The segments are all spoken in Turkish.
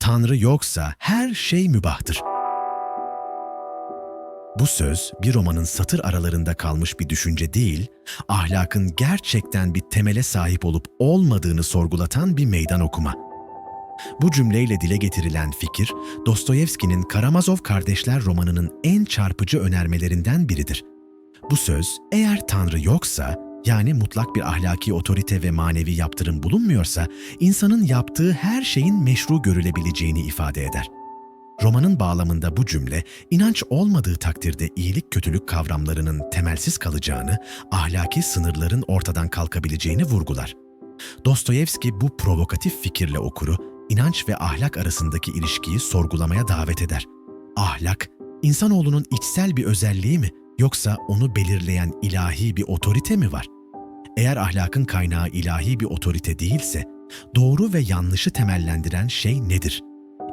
Tanrı yoksa her şey mübahtır. Bu söz bir romanın satır aralarında kalmış bir düşünce değil, ahlakın gerçekten bir temele sahip olup olmadığını sorgulatan bir meydan okuma. Bu cümleyle dile getirilen fikir, Dostoyevski'nin Karamazov Kardeşler romanının en çarpıcı önermelerinden biridir. Bu söz, eğer Tanrı yoksa, yani mutlak bir ahlaki otorite ve manevi yaptırım bulunmuyorsa, insanın yaptığı her şeyin meşru görülebileceğini ifade eder. Romanın bağlamında bu cümle, inanç olmadığı takdirde iyilik kötülük kavramlarının temelsiz kalacağını, ahlaki sınırların ortadan kalkabileceğini vurgular. Dostoyevski bu provokatif fikirle okuru, inanç ve ahlak arasındaki ilişkiyi sorgulamaya davet eder. Ahlak, insanoğlunun içsel bir özelliği mi yoksa onu belirleyen ilahi bir otorite mi var? Eğer ahlakın kaynağı ilahi bir otorite değilse, doğru ve yanlışı temellendiren şey nedir?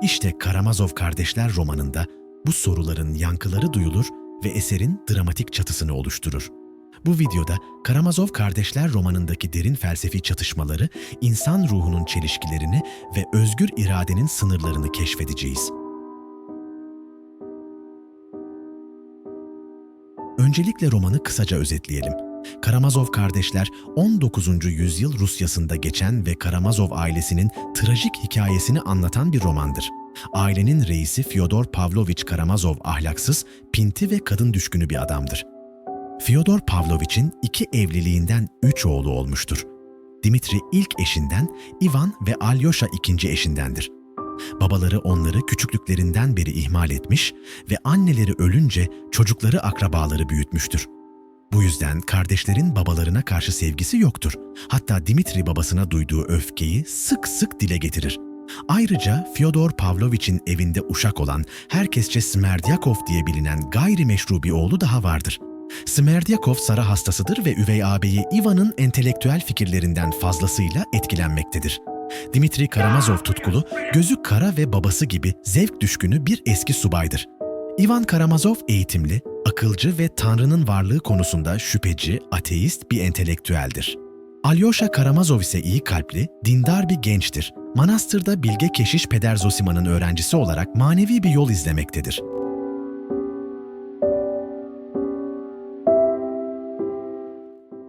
İşte Karamazov Kardeşler romanında bu soruların yankıları duyulur ve eserin dramatik çatısını oluşturur. Bu videoda Karamazov Kardeşler romanındaki derin felsefi çatışmaları, insan ruhunun çelişkilerini ve özgür iradenin sınırlarını keşfedeceğiz. Öncelikle romanı kısaca özetleyelim. Karamazov kardeşler 19. yüzyıl Rusyasında geçen ve Karamazov ailesinin trajik hikayesini anlatan bir romandır. Ailenin reisi Fyodor Pavlovich Karamazov ahlaksız, pinti ve kadın düşkünü bir adamdır. Fyodor Pavlovich'in iki evliliğinden üç oğlu olmuştur. Dimitri ilk eşinden, Ivan ve Alyosha ikinci eşindendir. Babaları onları küçüklüklerinden beri ihmal etmiş ve anneleri ölünce çocukları akrabaları büyütmüştür. Bu yüzden kardeşlerin babalarına karşı sevgisi yoktur. Hatta Dimitri babasına duyduğu öfkeyi sık sık dile getirir. Ayrıca Fyodor Pavlovich'in evinde uşak olan herkesçe Smerdyakov diye bilinen gayrimeşru bir oğlu daha vardır. Smerdyakov Sara hastasıdır ve üvey ağabeyi Ivan'ın entelektüel fikirlerinden fazlasıyla etkilenmektedir. Dimitri Karamazov tutkulu, gözü kara ve babası gibi zevk düşkünü bir eski subaydır. Ivan Karamazov eğitimli, akılcı ve Tanrı'nın varlığı konusunda şüpheci, ateist bir entelektüeldir. Alyosha Karamazov ise iyi kalpli, dindar bir gençtir. Manastırda bilge keşiş Peder Zosima'nın öğrencisi olarak manevi bir yol izlemektedir.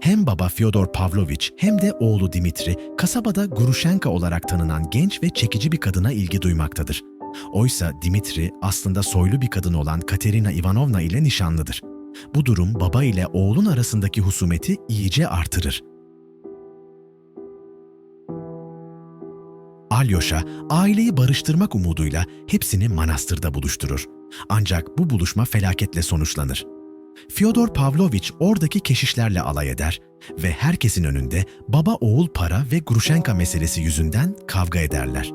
Hem baba Fyodor Pavlovich hem de oğlu Dimitri kasabada Grushenka olarak tanınan genç ve çekici bir kadına ilgi duymaktadır. Oysa Dimitri aslında soylu bir kadın olan Katerina Ivanovna ile nişanlıdır. Bu durum baba ile oğlun arasındaki husumeti iyice artırır. Alyosha aileyi barıştırmak umuduyla hepsini manastırda buluşturur. Ancak bu buluşma felaketle sonuçlanır. Fyodor Pavlovich oradaki keşişlerle alay eder ve herkesin önünde baba oğul para ve Grushenka meselesi yüzünden kavga ederler.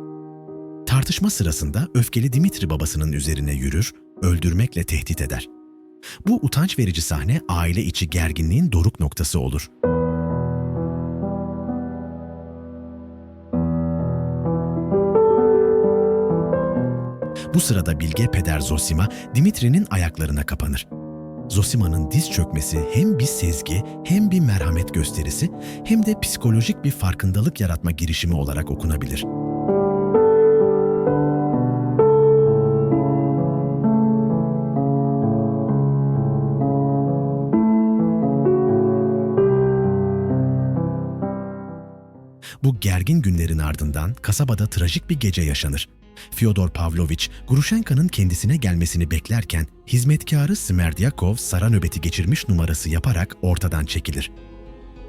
Tartışma sırasında öfkeli Dimitri babasının üzerine yürür, öldürmekle tehdit eder. Bu utanç verici sahne aile içi gerginliğin doruk noktası olur. Bu sırada bilge peder Zosima Dimitri'nin ayaklarına kapanır. Zosima'nın diz çökmesi hem bir sezgi hem bir merhamet gösterisi hem de psikolojik bir farkındalık yaratma girişimi olarak okunabilir. Bu gergin günlerin ardından kasabada trajik bir gece yaşanır. Fyodor Pavlovich, Grushenka'nın kendisine gelmesini beklerken hizmetkarı Smerdyakov sara nöbeti geçirmiş numarası yaparak ortadan çekilir.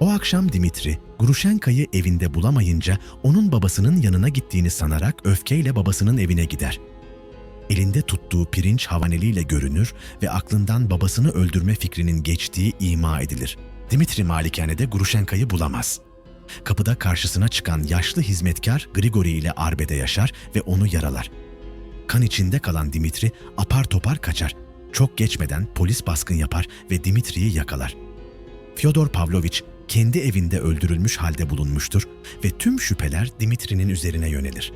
O akşam Dimitri, Grushenka'yı evinde bulamayınca onun babasının yanına gittiğini sanarak öfkeyle babasının evine gider. Elinde tuttuğu pirinç havaneliyle görünür ve aklından babasını öldürme fikrinin geçtiği ima edilir. Dimitri malikanede Grushenka'yı bulamaz. Kapıda karşısına çıkan yaşlı hizmetkar Grigori ile arbede yaşar ve onu yaralar. Kan içinde kalan Dimitri apar topar kaçar. Çok geçmeden polis baskın yapar ve Dimitri'yi yakalar. Fyodor Pavlovich kendi evinde öldürülmüş halde bulunmuştur ve tüm şüpheler Dimitri'nin üzerine yönelir.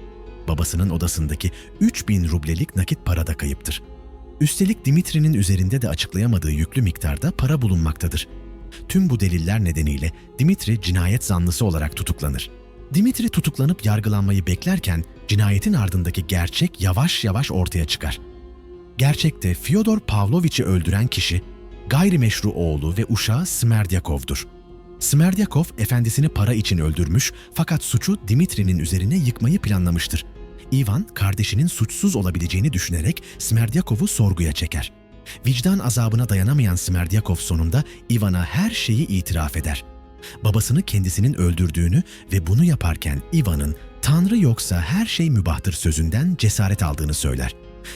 Babasının odasındaki 3000 rublelik nakit para da kayıptır. Üstelik Dimitri'nin üzerinde de açıklayamadığı yüklü miktarda para bulunmaktadır. Tüm bu deliller nedeniyle Dimitri cinayet zanlısı olarak tutuklanır. Dimitri tutuklanıp yargılanmayı beklerken Cinayetin ardındaki gerçek yavaş yavaş ortaya çıkar. Gerçekte Fyodor Pavlovich'i öldüren kişi gayrimeşru oğlu ve uşağı Smerdyakov'dur. Smerdyakov efendisini para için öldürmüş fakat suçu Dimitri'nin üzerine yıkmayı planlamıştır. Ivan kardeşinin suçsuz olabileceğini düşünerek Smerdyakov'u sorguya çeker. Vicdan azabına dayanamayan Smerdyakov sonunda Ivan'a her şeyi itiraf eder. Babasını kendisinin öldürdüğünü ve bunu yaparken Ivan'ın Tanrı yoksa her şey mübahtır sözünden cesaret aldığını söyler.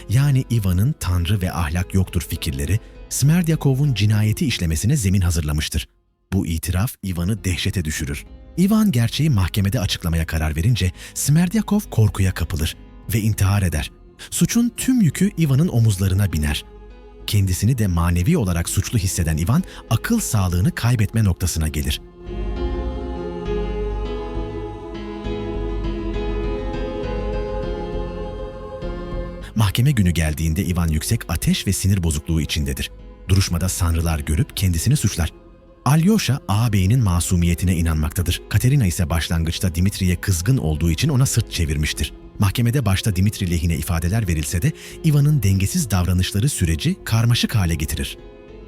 Yani Ivan'ın Tanrı ve ahlak yoktur fikirleri Smerdyakov'un cinayeti işlemesine zemin hazırlamıştır. Bu itiraf Ivan'ı dehşete düşürür. Ivan gerçeği mahkemede açıklamaya karar verince Smerdyakov korkuya kapılır ve intihar eder. Suçun tüm yükü Ivan'ın omuzlarına biner. Kendisini de manevi olarak suçlu hisseden Ivan, akıl sağlığını kaybetme noktasına gelir. Mahkeme günü geldiğinde Ivan yüksek ateş ve sinir bozukluğu içindedir. Duruşmada sanrılar görüp kendisini suçlar. Alyosha ağabeyinin masumiyetine inanmaktadır. Katerina ise başlangıçta Dimitri'ye kızgın olduğu için ona sırt çevirmiştir. Mahkemede başta Dimitri lehine ifadeler verilse de Ivan'ın dengesiz davranışları süreci karmaşık hale getirir.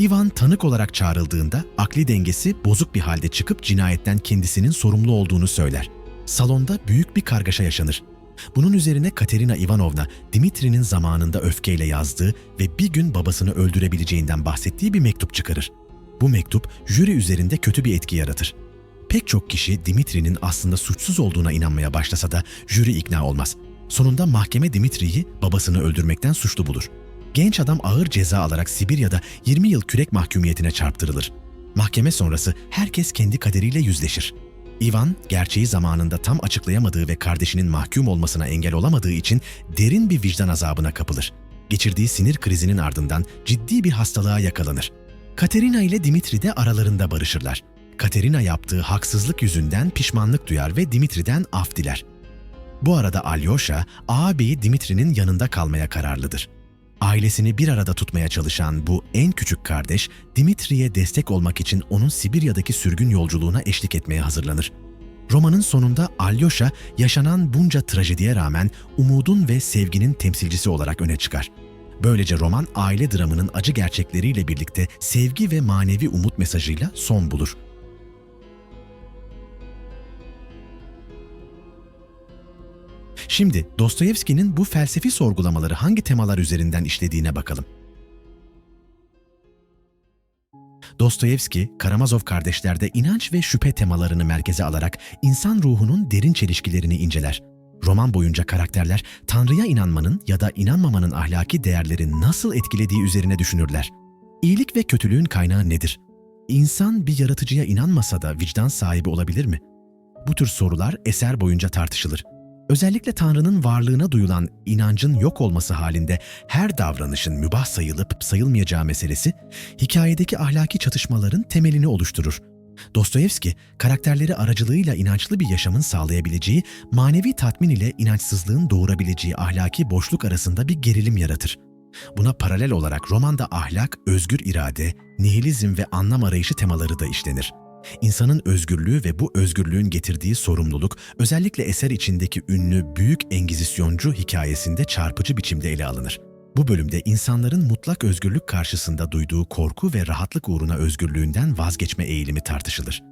Ivan tanık olarak çağrıldığında akli dengesi bozuk bir halde çıkıp cinayetten kendisinin sorumlu olduğunu söyler. Salonda büyük bir kargaşa yaşanır. Bunun üzerine Katerina Ivanovna, Dimitri'nin zamanında öfkeyle yazdığı ve bir gün babasını öldürebileceğinden bahsettiği bir mektup çıkarır. Bu mektup jüri üzerinde kötü bir etki yaratır. Pek çok kişi Dimitri'nin aslında suçsuz olduğuna inanmaya başlasa da jüri ikna olmaz. Sonunda mahkeme Dimitri'yi babasını öldürmekten suçlu bulur. Genç adam ağır ceza alarak Sibirya'da 20 yıl kürek mahkumiyetine çarptırılır. Mahkeme sonrası herkes kendi kaderiyle yüzleşir. Ivan, gerçeği zamanında tam açıklayamadığı ve kardeşinin mahkum olmasına engel olamadığı için derin bir vicdan azabına kapılır. Geçirdiği sinir krizinin ardından ciddi bir hastalığa yakalanır. Katerina ile Dimitri de aralarında barışırlar. Katerina yaptığı haksızlık yüzünden pişmanlık duyar ve Dimitri'den af diler. Bu arada Alyosha, ağabeyi Dimitri'nin yanında kalmaya kararlıdır. Ailesini bir arada tutmaya çalışan bu en küçük kardeş, Dimitri'ye destek olmak için onun Sibirya'daki sürgün yolculuğuna eşlik etmeye hazırlanır. Romanın sonunda Alyosha yaşanan bunca trajediye rağmen umudun ve sevginin temsilcisi olarak öne çıkar. Böylece roman aile dramının acı gerçekleriyle birlikte sevgi ve manevi umut mesajıyla son bulur. Şimdi Dostoyevski'nin bu felsefi sorgulamaları hangi temalar üzerinden işlediğine bakalım. Dostoyevski, Karamazov kardeşlerde inanç ve şüphe temalarını merkeze alarak insan ruhunun derin çelişkilerini inceler. Roman boyunca karakterler Tanrı'ya inanmanın ya da inanmamanın ahlaki değerleri nasıl etkilediği üzerine düşünürler. İyilik ve kötülüğün kaynağı nedir? İnsan bir yaratıcıya inanmasa da vicdan sahibi olabilir mi? Bu tür sorular eser boyunca tartışılır. Özellikle Tanrı'nın varlığına duyulan inancın yok olması halinde her davranışın mübah sayılıp sayılmayacağı meselesi hikayedeki ahlaki çatışmaların temelini oluşturur. Dostoyevski, karakterleri aracılığıyla inançlı bir yaşamın sağlayabileceği, manevi tatmin ile inançsızlığın doğurabileceği ahlaki boşluk arasında bir gerilim yaratır. Buna paralel olarak romanda ahlak, özgür irade, nihilizm ve anlam arayışı temaları da işlenir. İnsanın özgürlüğü ve bu özgürlüğün getirdiği sorumluluk özellikle eser içindeki ünlü Büyük Engizisyoncu hikayesinde çarpıcı biçimde ele alınır. Bu bölümde insanların mutlak özgürlük karşısında duyduğu korku ve rahatlık uğruna özgürlüğünden vazgeçme eğilimi tartışılır.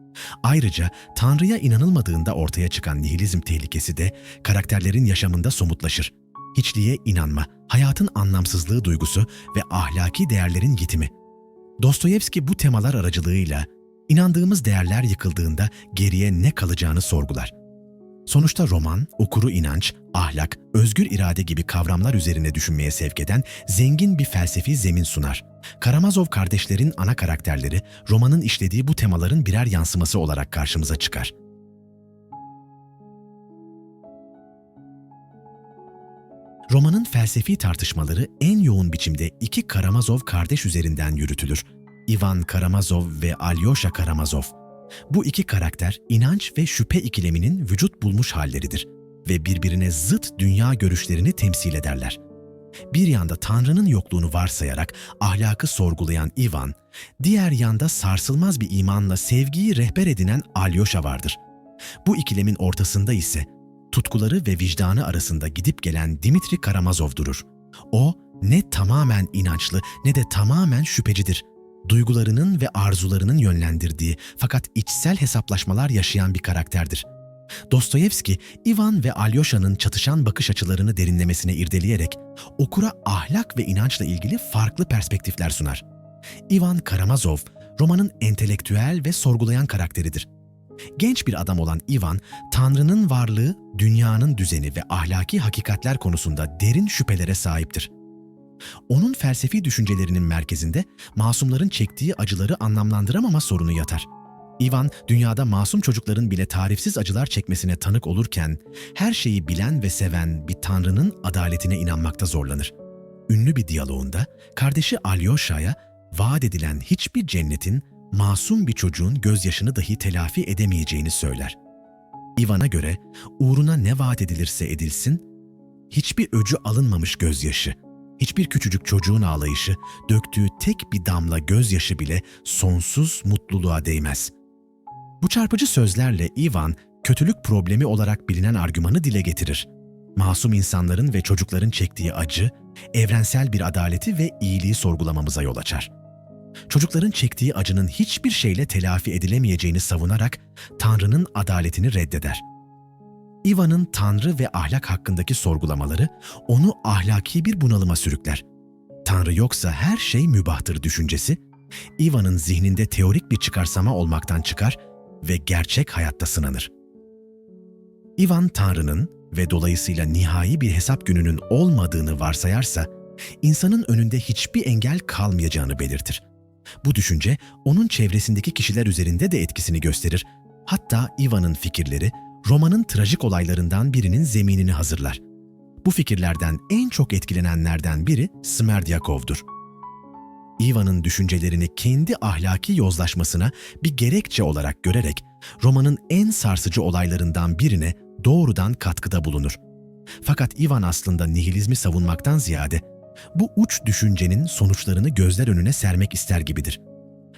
Ayrıca Tanrı'ya inanılmadığında ortaya çıkan nihilizm tehlikesi de karakterlerin yaşamında somutlaşır. Hiçliğe inanma, hayatın anlamsızlığı duygusu ve ahlaki değerlerin yitimi. Dostoyevski bu temalar aracılığıyla İnandığımız değerler yıkıldığında geriye ne kalacağını sorgular. Sonuçta roman, okuru inanç, ahlak, özgür irade gibi kavramlar üzerine düşünmeye sevk eden zengin bir felsefi zemin sunar. Karamazov kardeşlerin ana karakterleri romanın işlediği bu temaların birer yansıması olarak karşımıza çıkar. Romanın felsefi tartışmaları en yoğun biçimde iki Karamazov kardeş üzerinden yürütülür. Ivan Karamazov ve Alyosha Karamazov. Bu iki karakter inanç ve şüphe ikileminin vücut bulmuş halleridir ve birbirine zıt dünya görüşlerini temsil ederler. Bir yanda Tanrı'nın yokluğunu varsayarak ahlakı sorgulayan Ivan, diğer yanda sarsılmaz bir imanla sevgiyi rehber edinen Alyosha vardır. Bu ikilemin ortasında ise tutkuları ve vicdanı arasında gidip gelen Dimitri Karamazov durur. O ne tamamen inançlı ne de tamamen şüphecidir. Duygularının ve arzularının yönlendirdiği fakat içsel hesaplaşmalar yaşayan bir karakterdir. Dostoyevski, Ivan ve Alyosha'nın çatışan bakış açılarını derinlemesine irdeleyerek okura ahlak ve inançla ilgili farklı perspektifler sunar. Ivan Karamazov, romanın entelektüel ve sorgulayan karakteridir. Genç bir adam olan Ivan, Tanrı'nın varlığı, dünyanın düzeni ve ahlaki hakikatler konusunda derin şüphelere sahiptir. Onun felsefi düşüncelerinin merkezinde masumların çektiği acıları anlamlandıramama sorunu yatar. Ivan, dünyada masum çocukların bile tarifsiz acılar çekmesine tanık olurken, her şeyi bilen ve seven bir Tanrı'nın adaletine inanmakta zorlanır. Ünlü bir diyaloğunda, kardeşi Alyosha'ya vaat edilen hiçbir cennetin masum bir çocuğun gözyaşını dahi telafi edemeyeceğini söyler. Ivan'a göre uğruna ne vaat edilirse edilsin, hiçbir öcü alınmamış gözyaşı, hiçbir küçücük çocuğun ağlayışı, döktüğü tek bir damla gözyaşı bile sonsuz mutluluğa değmez. Bu çarpıcı sözlerle Ivan, kötülük problemi olarak bilinen argümanı dile getirir. Masum insanların ve çocukların çektiği acı, evrensel bir adaleti ve iyiliği sorgulamamıza yol açar. Çocukların çektiği acının hiçbir şeyle telafi edilemeyeceğini savunarak Tanrı'nın adaletini reddeder. Ivan'ın Tanrı ve ahlak hakkındaki sorgulamaları onu ahlaki bir bunalıma sürükler. Tanrı yoksa her şey mübahtır düşüncesi, Ivan'ın zihninde teorik bir çıkarsama olmaktan çıkar ve gerçek hayatta sınanır. Ivan Tanrı'nın ve dolayısıyla nihai bir hesap gününün olmadığını varsayarsa, insanın önünde hiçbir engel kalmayacağını belirtir. Bu düşünce onun çevresindeki kişiler üzerinde de etkisini gösterir. Hatta Ivan'ın fikirleri romanın trajik olaylarından birinin zeminini hazırlar. Bu fikirlerden en çok etkilenenlerden biri Smerdyakov'dur. Ivan'ın düşüncelerini kendi ahlaki yozlaşmasına bir gerekçe olarak görerek romanın en sarsıcı olaylarından birine doğrudan katkıda bulunur. Fakat Ivan aslında nihilizmi savunmaktan ziyade bu uç düşüncenin sonuçlarını gözler önüne sermek ister gibidir.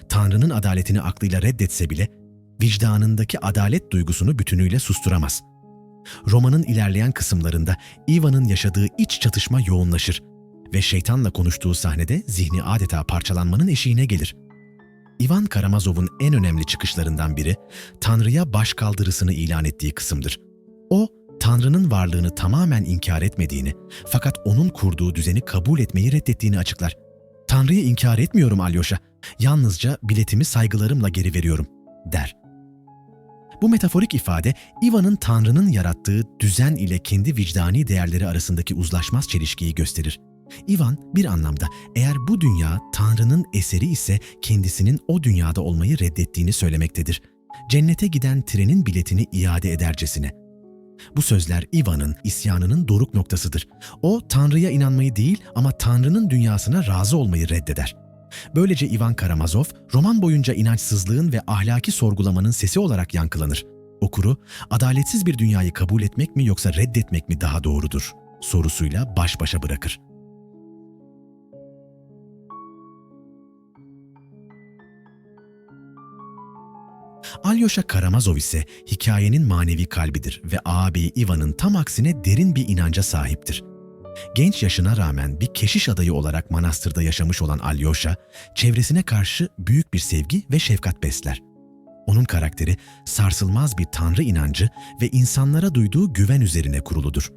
Tanrı'nın adaletini aklıyla reddetse bile vicdanındaki adalet duygusunu bütünüyle susturamaz. Romanın ilerleyen kısımlarında Ivan'ın yaşadığı iç çatışma yoğunlaşır ve şeytanla konuştuğu sahnede zihni adeta parçalanmanın eşiğine gelir. Ivan Karamazov'un en önemli çıkışlarından biri Tanrı'ya başkaldırısını ilan ettiği kısımdır. O, Tanrı'nın varlığını tamamen inkar etmediğini fakat onun kurduğu düzeni kabul etmeyi reddettiğini açıklar. Tanrı'yı inkar etmiyorum Alyosha, yalnızca biletimi saygılarımla geri veriyorum, der. Bu metaforik ifade, Ivan'ın Tanrı'nın yarattığı düzen ile kendi vicdani değerleri arasındaki uzlaşmaz çelişkiyi gösterir. Ivan bir anlamda eğer bu dünya Tanrı'nın eseri ise kendisinin o dünyada olmayı reddettiğini söylemektedir. Cennete giden trenin biletini iade edercesine. Bu sözler Ivan'ın isyanının doruk noktasıdır. O Tanrı'ya inanmayı değil ama Tanrı'nın dünyasına razı olmayı reddeder. Böylece Ivan Karamazov roman boyunca inançsızlığın ve ahlaki sorgulamanın sesi olarak yankılanır. Okuru adaletsiz bir dünyayı kabul etmek mi yoksa reddetmek mi daha doğrudur sorusuyla baş başa bırakır. Alyosha Karamazov ise hikayenin manevi kalbidir ve ağabeyi Ivan'ın tam aksine derin bir inanca sahiptir. Genç yaşına rağmen bir keşiş adayı olarak manastırda yaşamış olan Alyosha, çevresine karşı büyük bir sevgi ve şefkat besler. Onun karakteri sarsılmaz bir tanrı inancı ve insanlara duyduğu güven üzerine kuruludur.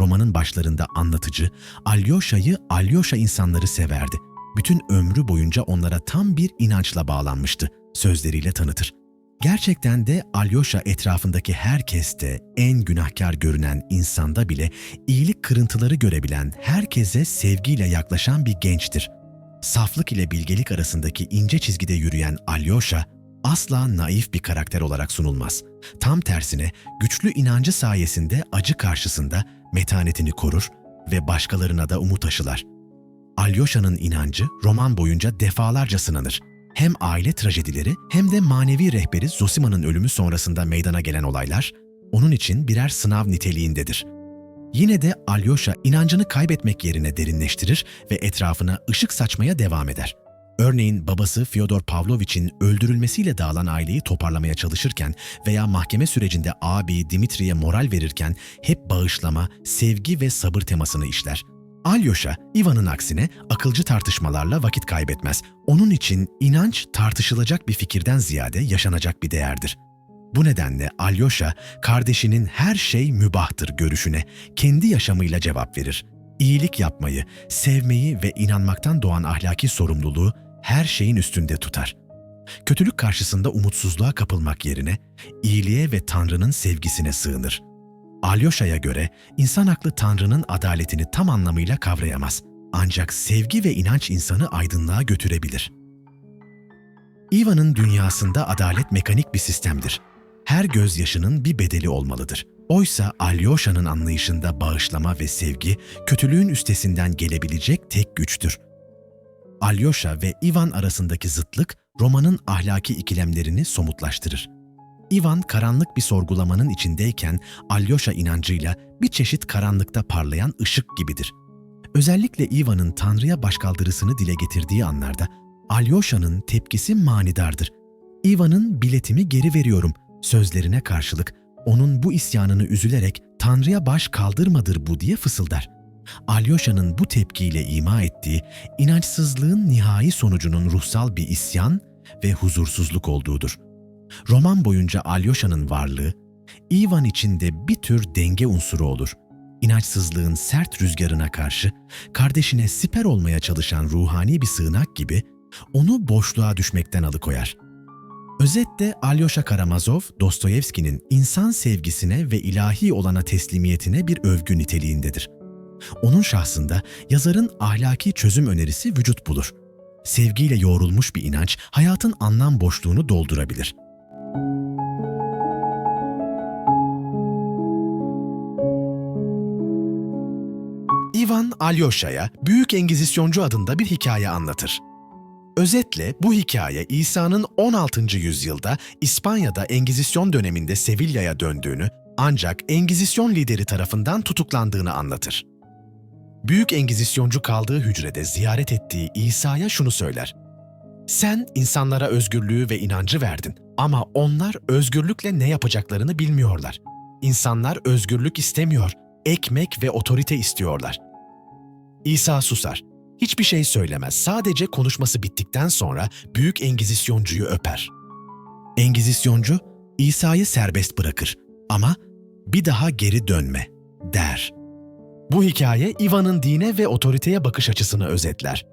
Romanın başlarında anlatıcı, Alyosha'yı Alyosha insanları severdi. Bütün ömrü boyunca onlara tam bir inançla bağlanmıştı, sözleriyle tanıtır. Gerçekten de Alyosha etrafındaki herkeste en günahkar görünen insanda bile iyilik kırıntıları görebilen, herkese sevgiyle yaklaşan bir gençtir. Saflık ile bilgelik arasındaki ince çizgide yürüyen Alyosha asla naif bir karakter olarak sunulmaz. Tam tersine güçlü inancı sayesinde acı karşısında metanetini korur ve başkalarına da umut aşılar. Alyosha'nın inancı roman boyunca defalarca sınanır hem aile trajedileri hem de manevi rehberi Zosima'nın ölümü sonrasında meydana gelen olaylar onun için birer sınav niteliğindedir. Yine de Alyosha inancını kaybetmek yerine derinleştirir ve etrafına ışık saçmaya devam eder. Örneğin babası Fyodor Pavlovich'in öldürülmesiyle dağılan aileyi toparlamaya çalışırken veya mahkeme sürecinde abi Dimitri'ye moral verirken hep bağışlama, sevgi ve sabır temasını işler. Alyosha, Ivan'ın aksine akılcı tartışmalarla vakit kaybetmez. Onun için inanç tartışılacak bir fikirden ziyade yaşanacak bir değerdir. Bu nedenle Alyosha, kardeşinin her şey mübahtır görüşüne kendi yaşamıyla cevap verir. İyilik yapmayı, sevmeyi ve inanmaktan doğan ahlaki sorumluluğu her şeyin üstünde tutar. Kötülük karşısında umutsuzluğa kapılmak yerine iyiliğe ve Tanrı'nın sevgisine sığınır. Alyosha'ya göre insan aklı Tanrı'nın adaletini tam anlamıyla kavrayamaz. Ancak sevgi ve inanç insanı aydınlığa götürebilir. Ivan'ın dünyasında adalet mekanik bir sistemdir. Her gözyaşının bir bedeli olmalıdır. Oysa Alyosha'nın anlayışında bağışlama ve sevgi kötülüğün üstesinden gelebilecek tek güçtür. Alyosha ve Ivan arasındaki zıtlık romanın ahlaki ikilemlerini somutlaştırır. Ivan karanlık bir sorgulamanın içindeyken Alyosha inancıyla bir çeşit karanlıkta parlayan ışık gibidir. Özellikle Ivan'ın Tanrı'ya başkaldırısını dile getirdiği anlarda Alyosha'nın tepkisi manidardır. Ivan'ın biletimi geri veriyorum sözlerine karşılık onun bu isyanını üzülerek Tanrı'ya baş kaldırmadır bu diye fısıldar. Alyosha'nın bu tepkiyle ima ettiği inançsızlığın nihai sonucunun ruhsal bir isyan ve huzursuzluk olduğudur. Roman boyunca Alyosha'nın varlığı, Ivan içinde bir tür denge unsuru olur. İnançsızlığın sert rüzgarına karşı kardeşine siper olmaya çalışan ruhani bir sığınak gibi onu boşluğa düşmekten alıkoyar. Özetle Alyosha Karamazov, Dostoyevski'nin insan sevgisine ve ilahi olana teslimiyetine bir övgü niteliğindedir. Onun şahsında yazarın ahlaki çözüm önerisi vücut bulur. Sevgiyle yoğrulmuş bir inanç hayatın anlam boşluğunu doldurabilir. Ivan Alyosha'ya Büyük Engizisyoncu adında bir hikaye anlatır. Özetle bu hikaye İsa'nın 16. yüzyılda İspanya'da Engizisyon döneminde Sevilla'ya döndüğünü ancak Engizisyon lideri tarafından tutuklandığını anlatır. Büyük Engizisyoncu kaldığı hücrede ziyaret ettiği İsa'ya şunu söyler. Sen insanlara özgürlüğü ve inancı verdin ama onlar özgürlükle ne yapacaklarını bilmiyorlar. İnsanlar özgürlük istemiyor, ekmek ve otorite istiyorlar. İsa susar. Hiçbir şey söylemez. Sadece konuşması bittikten sonra büyük engizisyoncuyu öper. Engizisyoncu İsa'yı serbest bırakır ama bir daha geri dönme der. Bu hikaye Ivan'ın dine ve otoriteye bakış açısını özetler.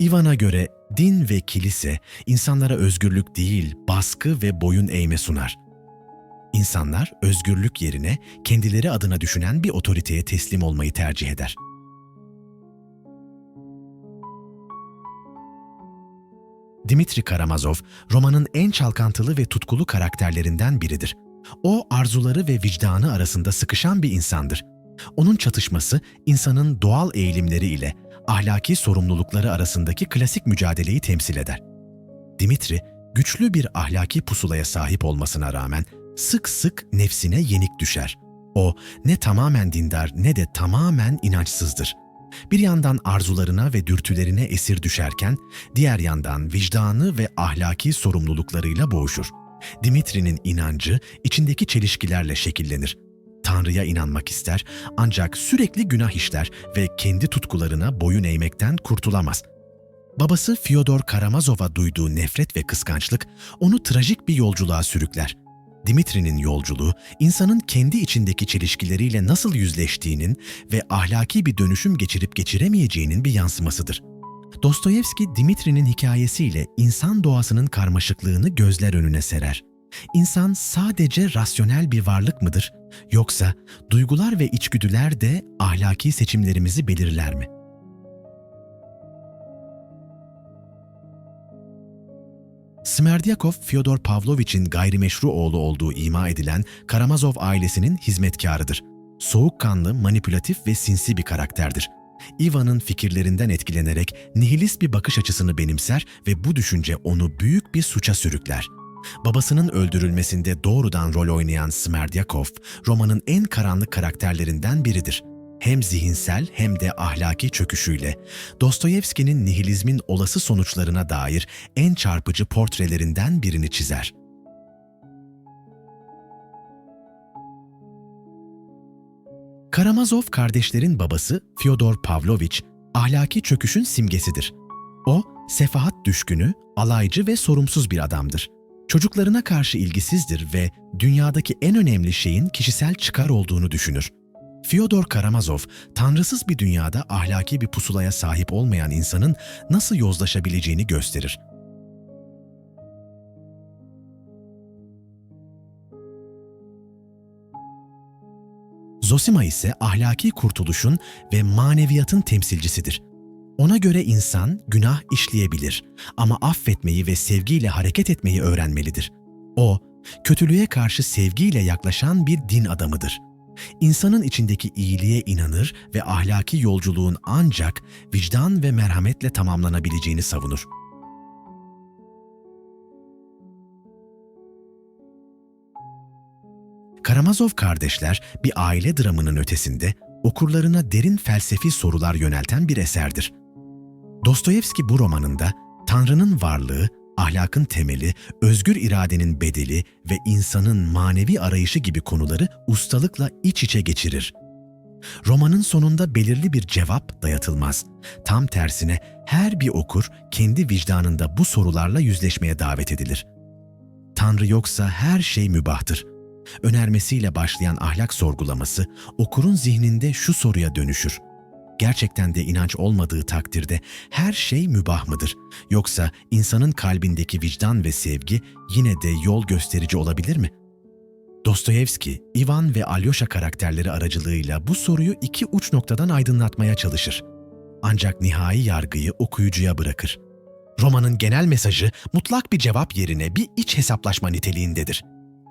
Ivan'a göre din ve kilise insanlara özgürlük değil, baskı ve boyun eğme sunar. İnsanlar özgürlük yerine kendileri adına düşünen bir otoriteye teslim olmayı tercih eder. Dimitri Karamazov, romanın en çalkantılı ve tutkulu karakterlerinden biridir. O, arzuları ve vicdanı arasında sıkışan bir insandır. Onun çatışması, insanın doğal eğilimleri ile ahlaki sorumlulukları arasındaki klasik mücadeleyi temsil eder. Dimitri, güçlü bir ahlaki pusulaya sahip olmasına rağmen sık sık nefsine yenik düşer. O ne tamamen dindar ne de tamamen inançsızdır. Bir yandan arzularına ve dürtülerine esir düşerken, diğer yandan vicdanı ve ahlaki sorumluluklarıyla boğuşur. Dimitri'nin inancı içindeki çelişkilerle şekillenir. Tanrı'ya inanmak ister ancak sürekli günah işler ve kendi tutkularına boyun eğmekten kurtulamaz. Babası Fyodor Karamazov'a duyduğu nefret ve kıskançlık onu trajik bir yolculuğa sürükler. Dimitri'nin yolculuğu, insanın kendi içindeki çelişkileriyle nasıl yüzleştiğinin ve ahlaki bir dönüşüm geçirip geçiremeyeceğinin bir yansımasıdır. Dostoyevski, Dimitri'nin hikayesiyle insan doğasının karmaşıklığını gözler önüne serer. İnsan sadece rasyonel bir varlık mıdır? Yoksa duygular ve içgüdüler de ahlaki seçimlerimizi belirler mi? Smerdyakov, Fyodor Pavlovich'in gayrimeşru oğlu olduğu ima edilen Karamazov ailesinin hizmetkarıdır. Soğukkanlı, manipülatif ve sinsi bir karakterdir. Ivan'ın fikirlerinden etkilenerek nihilist bir bakış açısını benimser ve bu düşünce onu büyük bir suça sürükler. Babasının öldürülmesinde doğrudan rol oynayan Smerdyakov, romanın en karanlık karakterlerinden biridir. hem zihinsel hem de ahlaki çöküşüyle Dostoyevski'nin nihilizmin olası sonuçlarına dair en çarpıcı portrelerinden birini çizer. Karamazov kardeşlerin babası Fyodor Pavlovich ahlaki çöküşün simgesidir. O, sefahat düşkünü, alaycı ve sorumsuz bir adamdır. Çocuklarına karşı ilgisizdir ve dünyadaki en önemli şeyin kişisel çıkar olduğunu düşünür. Fyodor Karamazov, tanrısız bir dünyada ahlaki bir pusulaya sahip olmayan insanın nasıl yozlaşabileceğini gösterir. Zosima ise ahlaki kurtuluşun ve maneviyatın temsilcisidir. Ona göre insan günah işleyebilir ama affetmeyi ve sevgiyle hareket etmeyi öğrenmelidir. O, kötülüğe karşı sevgiyle yaklaşan bir din adamıdır. İnsanın içindeki iyiliğe inanır ve ahlaki yolculuğun ancak vicdan ve merhametle tamamlanabileceğini savunur. Karamazov kardeşler bir aile dramının ötesinde okurlarına derin felsefi sorular yönelten bir eserdir. Dostoyevski bu romanında Tanrı'nın varlığı, ahlakın temeli, özgür iradenin bedeli ve insanın manevi arayışı gibi konuları ustalıkla iç içe geçirir. Romanın sonunda belirli bir cevap dayatılmaz. Tam tersine her bir okur kendi vicdanında bu sorularla yüzleşmeye davet edilir. Tanrı yoksa her şey mübahtır. Önermesiyle başlayan ahlak sorgulaması okurun zihninde şu soruya dönüşür gerçekten de inanç olmadığı takdirde her şey mübah mıdır? Yoksa insanın kalbindeki vicdan ve sevgi yine de yol gösterici olabilir mi? Dostoyevski, Ivan ve Alyosha karakterleri aracılığıyla bu soruyu iki uç noktadan aydınlatmaya çalışır. Ancak nihai yargıyı okuyucuya bırakır. Romanın genel mesajı mutlak bir cevap yerine bir iç hesaplaşma niteliğindedir.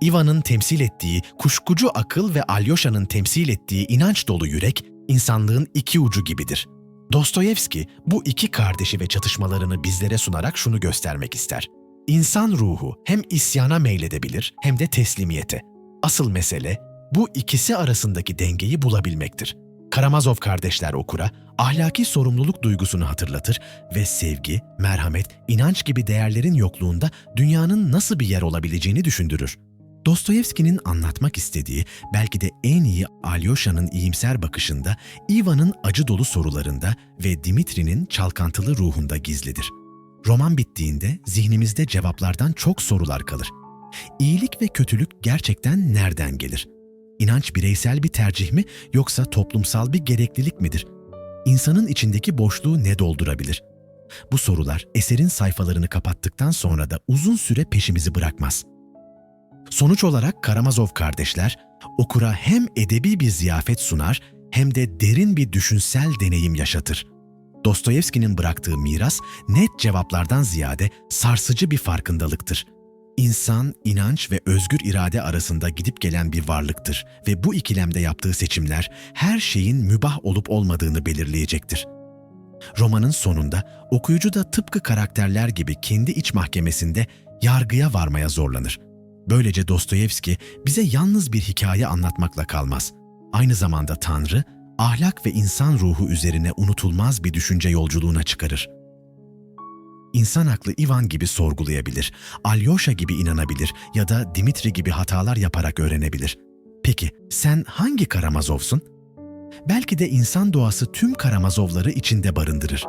Ivan'ın temsil ettiği kuşkucu akıl ve Alyosha'nın temsil ettiği inanç dolu yürek insanlığın iki ucu gibidir. Dostoyevski bu iki kardeşi ve çatışmalarını bizlere sunarak şunu göstermek ister. İnsan ruhu hem isyana meyledebilir hem de teslimiyete. Asıl mesele bu ikisi arasındaki dengeyi bulabilmektir. Karamazov kardeşler okura ahlaki sorumluluk duygusunu hatırlatır ve sevgi, merhamet, inanç gibi değerlerin yokluğunda dünyanın nasıl bir yer olabileceğini düşündürür. Dostoyevski'nin anlatmak istediği belki de en iyi Alyosha'nın iyimser bakışında, Ivan'ın acı dolu sorularında ve Dimitri'nin çalkantılı ruhunda gizlidir. Roman bittiğinde zihnimizde cevaplardan çok sorular kalır. İyilik ve kötülük gerçekten nereden gelir? İnanç bireysel bir tercih mi yoksa toplumsal bir gereklilik midir? İnsanın içindeki boşluğu ne doldurabilir? Bu sorular eserin sayfalarını kapattıktan sonra da uzun süre peşimizi bırakmaz.'' Sonuç olarak Karamazov kardeşler okura hem edebi bir ziyafet sunar hem de derin bir düşünsel deneyim yaşatır. Dostoyevski'nin bıraktığı miras net cevaplardan ziyade sarsıcı bir farkındalıktır. İnsan, inanç ve özgür irade arasında gidip gelen bir varlıktır ve bu ikilemde yaptığı seçimler her şeyin mübah olup olmadığını belirleyecektir. Romanın sonunda okuyucu da tıpkı karakterler gibi kendi iç mahkemesinde yargıya varmaya zorlanır. Böylece Dostoyevski bize yalnız bir hikaye anlatmakla kalmaz. Aynı zamanda Tanrı, ahlak ve insan ruhu üzerine unutulmaz bir düşünce yolculuğuna çıkarır. İnsan aklı Ivan gibi sorgulayabilir, Alyosha gibi inanabilir ya da Dimitri gibi hatalar yaparak öğrenebilir. Peki sen hangi Karamazov'sun? Belki de insan doğası tüm Karamazovları içinde barındırır.